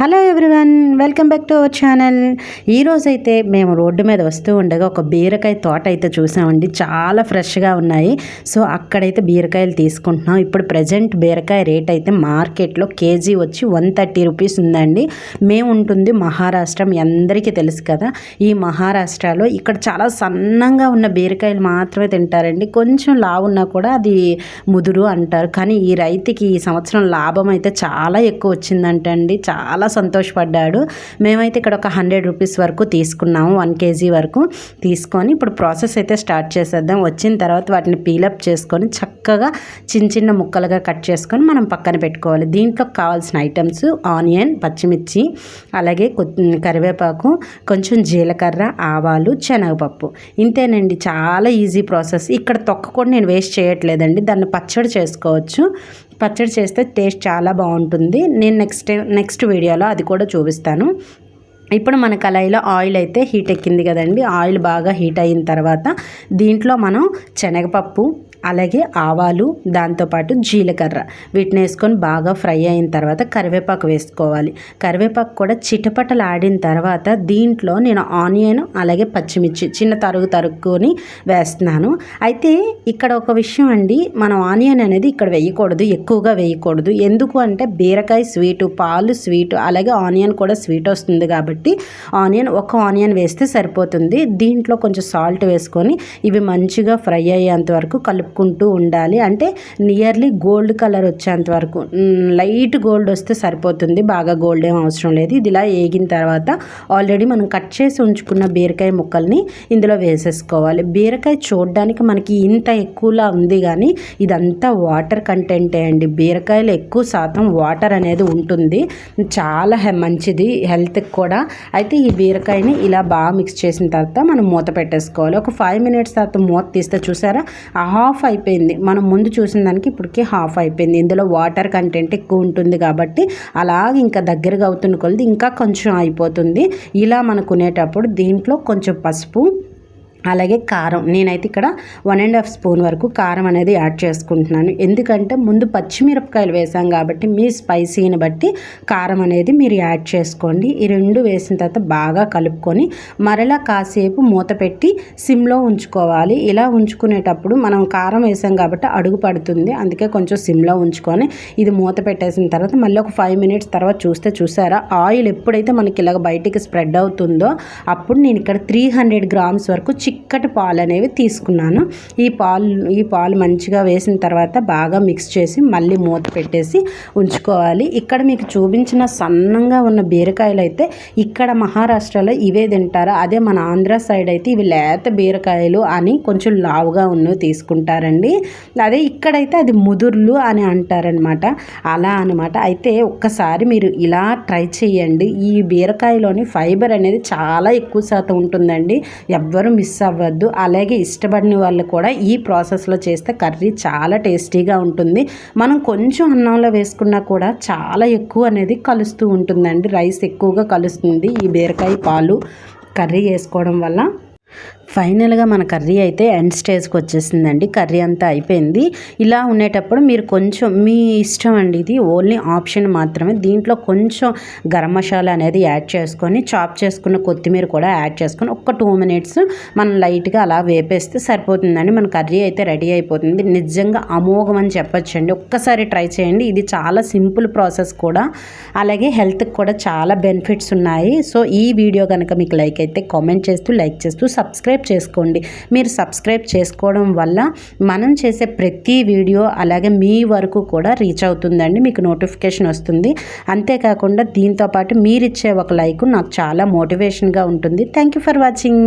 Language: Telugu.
Hello everyone welcome back to our channel. ఈరోజైతే మేము రోడ్డు మీద వస్తూ ఉండగా ఒక బీరకాయ తోట అయితే చూసామండి. చాలా ఫ్రెష్గా ఉన్నాయి. సో అక్కడైతే బీరకాయలు తీసుకుంటున్నాం. ఇప్పుడు ప్రజెంట్ బీరకాయ రేట్ అయితే మార్కెట్లో కేజీ వచ్చి వన్ థర్టీ రూపీస్ ఉందండి. మేము ఉంటుంది మహారాష్ట్ర. మీ అందరికీ తెలుసు కదా ఈ మహారాష్ట్రలో ఇక్కడ చాలా సన్నంగా ఉన్న బీరకాయలు మాత్రమే తింటారండి. కొంచెం లావున్నా కూడా అది ముదురు అంటారు. కానీ ఈ రైతుకి ఈ సంవత్సరం లాభం అయితే చాలా ఎక్కువ వచ్చిందంటండి. చాలా సంతోషపడ్డాడు. మేమైతే ఇక్కడ ఒక హండ్రెడ్ రూపీస్ వరకు తీసుకున్నాము వన్ కేజీ వరకు తీసుకొని ఇప్పుడు ప్రాసెస్ అయితే స్టార్ట్ చేసేద్దాం. వచ్చిన తర్వాత వాటిని పీలప్ చేసుకొని చక్కగా చిన్న చిన్న ముక్కలుగా కట్ చేసుకొని మనం పక్కన పెట్టుకోవాలి. దీంట్లో కావాల్సిన ఐటమ్స్ ఆనియన్ పచ్చిమిర్చి అలాగే కరివేపాకు కొంచెం జీలకర్ర ఆవాలు శనగపప్పు. ఇంతేనండి చాలా ఈజీ ప్రాసెస్. ఇక్కడ తొక్క కూడా నేను వేస్ట్ చేయట్లేదండి. దాన్ని పచ్చడి చేసుకోవచ్చు. పచ్చడి చేస్తే టేస్ట్ చాలా బాగుంటుంది. నేను నెక్స్ట్ నెక్స్ట్ వీడియోలో అది కూడా చూపిస్తాను. ఇప్పుడు మన కళాయిలో ఆయిల్ అయితే హీట్ ఎక్కింది కదండి. ఆయిల్ బాగా హీట్ అయిన తర్వాత దీంట్లో మనం శనగపప్పు అలాగే ఆవాలు దాంతోపాటు జీలకర్ర. వీటిని వేసుకొని బాగా ఫ్రై అయిన తర్వాత కరివేపాకు వేసుకోవాలి. కరివేపాకు కూడా చిటపటలు ఆడిన తర్వాత దీంట్లో నేను ఆనియన్ అలాగే పచ్చిమిర్చి చిన్న తరుగు తరుక్కుని వేస్తున్నాను. అయితే ఇక్కడ ఒక విషయం అండి మనం ఆనియన్ అనేది ఇక్కడ వేయకూడదు ఎక్కువగా వేయకూడదు. ఎందుకు అంటే బీరకాయ స్వీటు పాలు స్వీటు అలాగే ఆనియన్ కూడా స్వీట్ వస్తుంది కాబట్టి ఆనియన్ ఒక ఆనియన్ వేస్తే సరిపోతుంది. దీంట్లో కొంచెం సాల్ట్ వేసుకొని ఇవి మంచిగా ఫ్రై అయ్యేంత వరకు కలుపుకుంటూ ఉండాలి. అంటే నియర్లీ గోల్డ్ కలర్ వచ్చేంత వరకు. లైట్ గోల్డ్ వస్తే సరిపోతుంది. బాగా గోల్డ్ ఏం అవసరం లేదు. ఇది ఇలా వేగిన తర్వాత ఆల్రెడీ మనం కట్ చేసి ఉంచుకున్న బీరకాయ ముక్కల్ని ఇందులో వేసేసుకోవాలి. బీరకాయ చూడడానికి మనకి ఇంత ఎక్కువలా ఉంది కానీ ఇదంతా వాటర్ కంటెంటే అండి. బీరకాయలు ఎక్కువ శాతం వాటర్ అనేది ఉంటుంది. చాలా హె- మంచిది హెల్త్కి కూడా. అయితే ఈ బీరకాయని ఇలా బాగా మిక్స్ చేసిన తర్వాత మనం మూత పెట్టేసుకోవాలి. ఒక ఫైవ్ మినిట్స్ తర్వాత మూత తీస్తే చూసారా? హాఫ్ హాఫ్ అయిపోయింది. మనం ముందు చూసిన దానికి ఇప్పటికే హాఫ్ అయిపోయింది. ఇందులో వాటర్ కంటెంట్ ఎక్కువ ఉంటుంది కాబట్టి అలాగ ఇంకా దగ్గరగా అవుతున్న కొలది ఇంకా కొంచెం అయిపోతుంది. ఇలా మనకునేటప్పుడు దీంట్లో కొంచెం పసుపు అలాగే కారం. నేనైతే ఇక్కడ వన్ అండ్ హాఫ్ స్పూన్ వరకు కారం అనేది యాడ్ చేసుకుంటున్నాను. ఎందుకంటే ముందు పచ్చిమిరపకాయలు వేసాం కాబట్టి మీ స్పైసీని బట్టి కారం అనేది మీరు యాడ్ చేసుకోండి. ఈ రెండు వేసిన తర్వాత బాగా కలుపుకొని మరలా కాసేపు మూత పెట్టి సిమ్లో ఉంచుకోవాలి. ఇలా ఉంచుకునేటప్పుడు మనం కారం వేసాం కాబట్టి అడుగు పడుతుంది. అందుకే కొంచెం సిమ్లో ఉంచుకొని ఇది మూత పెట్టేసిన తర్వాత మళ్ళీ ఒక ఫైవ్ మినిట్స్ తర్వాత చూస్తే చూసారా? ఆయిల్ ఎప్పుడైతే మనకి ఇలాగ బయటికి స్ప్రెడ్ అవుతుందో అప్పుడు నేను ఇక్కడ త్రీ హండ్రెడ్ గ్రామ్స్ వరకు చిక్కటి పాలు అనేవి తీసుకున్నాను. ఈ పాలు ఈ పాలు మంచిగా వేసిన తర్వాత బాగా మిక్స్ చేసి మళ్ళీ మూత పెట్టేసి ఉంచుకోవాలి. ఇక్కడ మీకు చూపించిన సన్నంగా ఉన్న బీరకాయలు అయితే ఇక్కడ మహారాష్ట్రలో ఇవే తింటారు. అదే మన ఆంధ్ర సైడ్ అయితే ఇవి లేత బీరకాయలు అని కొంచెం లావుగా ఉన్నవి తీసుకుంటారండి. అదే ఇక్కడైతే అది ముదుర్లు అని అంటారనమాట అలా అనమాట అయితే ఒక్కసారి మీరు ఇలా ట్రై చేయండి. ఈ బీరకాయలోని ఫైబర్ అనేది చాలా ఎక్కువ శాతం ఉంటుందండి. ఎవ్వరూ మిస్ అవ్వద్దు అలాగే ఇష్టపడిన వాళ్ళు కూడా ఈ ప్రాసెస్లో చేస్తే కర్రీ చాలా టేస్టీగా ఉంటుంది. మనం కొంచెం అన్నంలో వేసుకున్నా కూడా చాలా ఎక్కువ అనేది కలుస్తూ ఉంటుందండి. రైస్ ఎక్కువగా కలుస్తుంది ఈ బీరకాయ పాలు కర్రీ వేసుకోవడం వల్ల. ఫైనల్గా మన కర్రీ అయితే ఎండ్ స్టేజ్కి వచ్చేసిందండి. కర్రీ అంతా అయిపోయింది. ఇలా ఉండేటప్పుడు మీరు కొంచెం మీ ఇష్టం అండి ఇది. ఓన్లీ ఆప్షన్ మాత్రమే. దీంట్లో కొంచెం గరం మసాలా అనేది యాడ్ చేసుకొని చాప్ చేసుకున్న కొత్తిమీర కూడా యాడ్ చేసుకొని ఒక్క టూ మినిట్స్ మనం లైట్గా అలా వేపేస్తే సరిపోతుందండి. మన కర్రీ అయితే రెడీ అయిపోతుంది. నిజంగా అమోఘం అని చెప్పొచ్చండి. ఒక్కసారి ట్రై చేయండి. ఇది చాలా సింపుల్ ప్రాసెస్ కూడా. అలాగే హెల్త్కి కూడా చాలా బెనిఫిట్స్ ఉన్నాయి. సో ఈ వీడియో కనుక మీకు లైక్ అయితే కామెంట్ చేస్తూ లైక్ చేస్తూ సబ్స్క్రైబ్ చేసుకోండి. మీరు సబ్స్క్రైబ్ చేసుకోవడం వల్ల మనం చేసే ప్రతి వీడియో అలాగే మీ వరకు కూడా రీచ్ అవుతుందండి. మీకు నోటిఫికేషన్ వస్తుంది. అంతేకాకుండా దీంతోపాటు మీరు ఇచ్చే ఒక లైక్ నాకు చాలా మోటివేషన్గా ఉంటుంది. Thank you for watching.